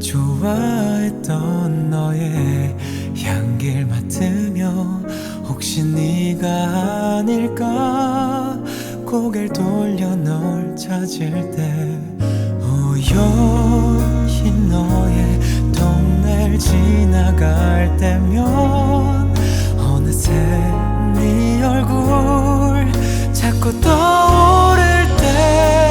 좋아했던 너의 향기를 맡으며 혹시 네가 아닐까? 고개를 돌려 널 찾을 때 우연히 너의 동네를 지나갈 때면 어느새 네 얼굴 자꾸 떠오를 때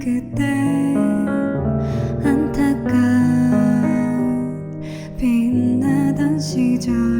그때 안타까운 빛나던 시절.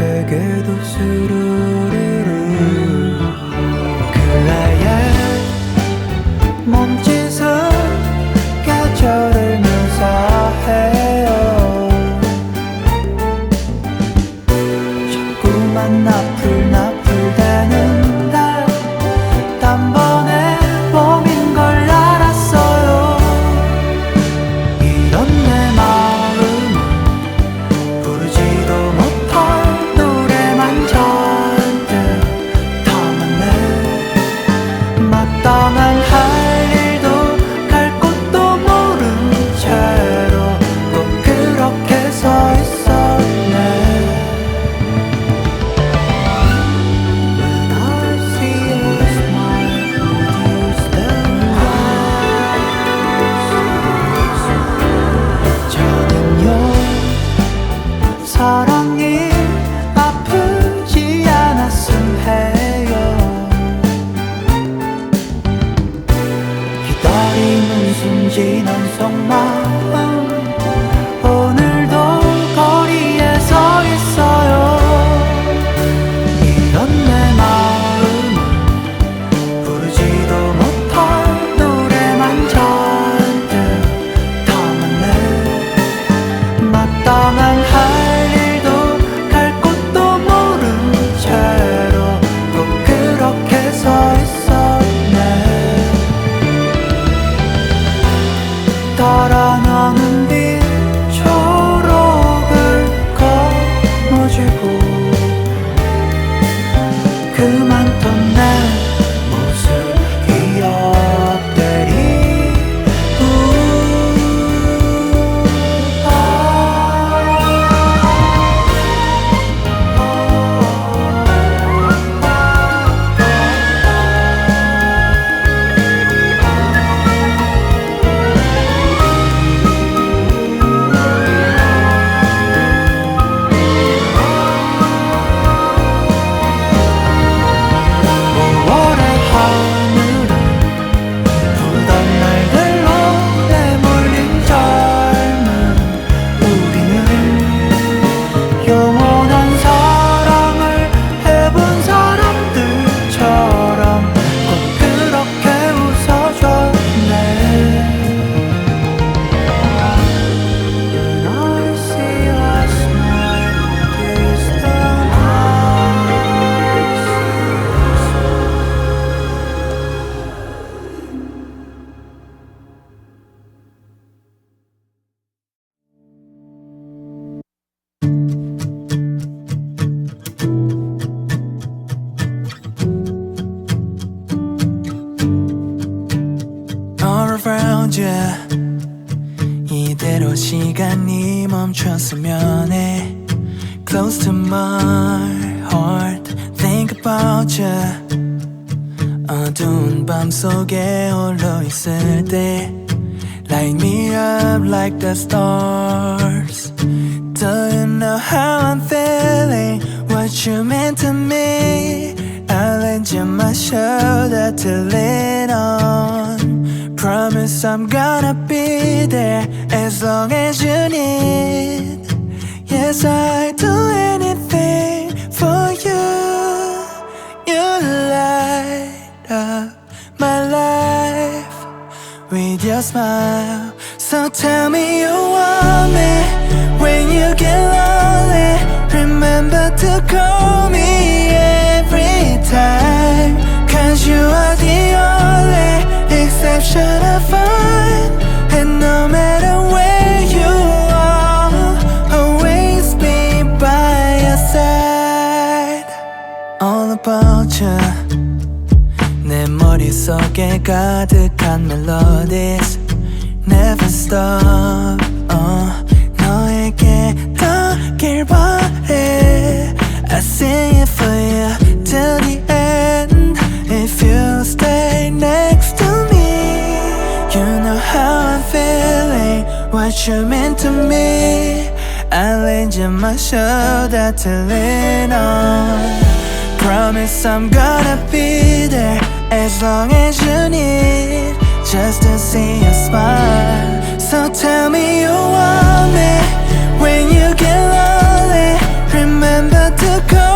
베개도 수룩 只能送嗎？The stars Do you know how I'm feeling? What you meant to me? I lend you my shoulder to lean on Promise I'm gonna be there as long as you need Yes, I'd do anything for you You light up my life with your smile. So tell me you want me when you get lonely. Remember to call me every time. Cause you are the only exception I find. And no matter where you are, always be by your side. All about you. 내 머릿속에 가득한 melodies Never stop uh, 너에게 닿길 바래 I sing it for you till the end If you stay next to me You know how I'm feeling What you meant to me I lend you my shoulder to lean on Promise I'm gonna be there as long as you need just to see you smile. So tell me you want me when you get lonely. Remember to call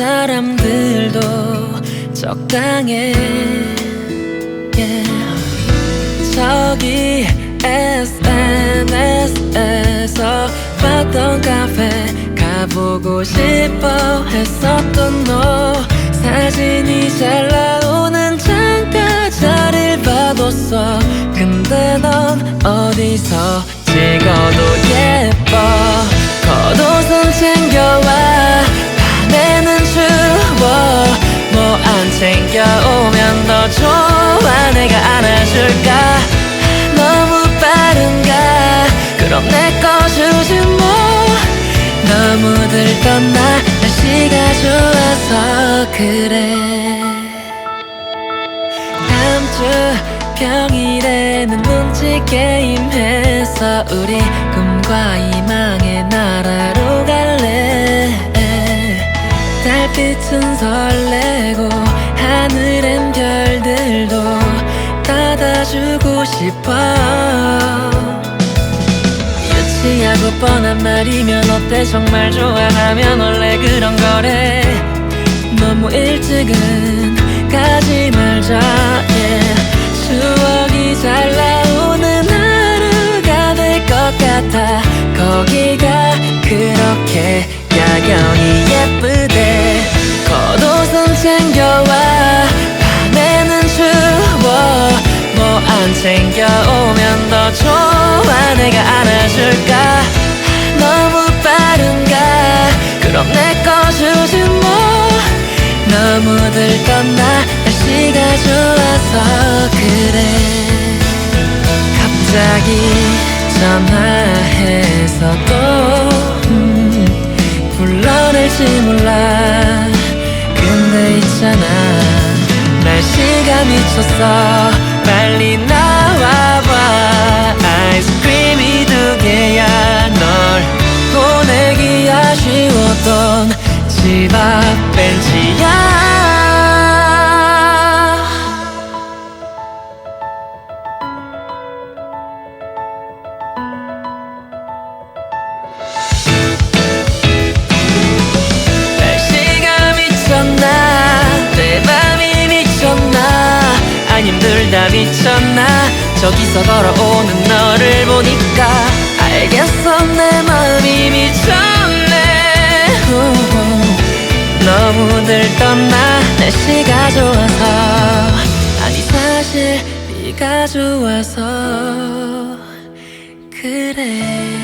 사람들도 적당해. Yeah. 저기 SNS에서 봤던 카페 가보고 싶어 했었던 너. 사진이 잘 나오는 창가 자리를 봐뒀어. 근데 넌 어디서 찍어도 예뻐 뭐안 챙겨오면 더 좋아 내가 안아줄까? 너무 빠른가? 그럼 내 거 주지 뭐. 너무 들떴나? 날씨가 좋아서 그래. 다음 주 평일에는 눈치 게임해서 우리 꿈과 희망의 나라로 갈래. 달빛은 설레고 하늘엔 별들도 닫아주고 싶어. 유치하고 뻔한 말이면 어때? 정말 좋아하면 원래 그런 거래. 너무 일찍은 가지 말자. yeah. 추억이 잘 나오 챙겨오면 더 좋아. 내가 안아줄까? 너무 빠른가? 그럼 내거 주지 뭐 너무 들떴나? 날씨가 좋아서 그래. 갑자기 전화해서 또 음, 불러낼지 몰라. 근데 있잖아. 날씨가 미쳤어. 빨리 나 집 앞 벤치야 날씨가 미쳤나? 내 맘이 미쳤나? 안 힘들다 미쳤나? 저기서 걸어오는 너를 보니까 알겠어. 내 맘이 미쳤네 오늘 건나 날씨가 좋아서. 아니 사실 네가 좋아서. 그래.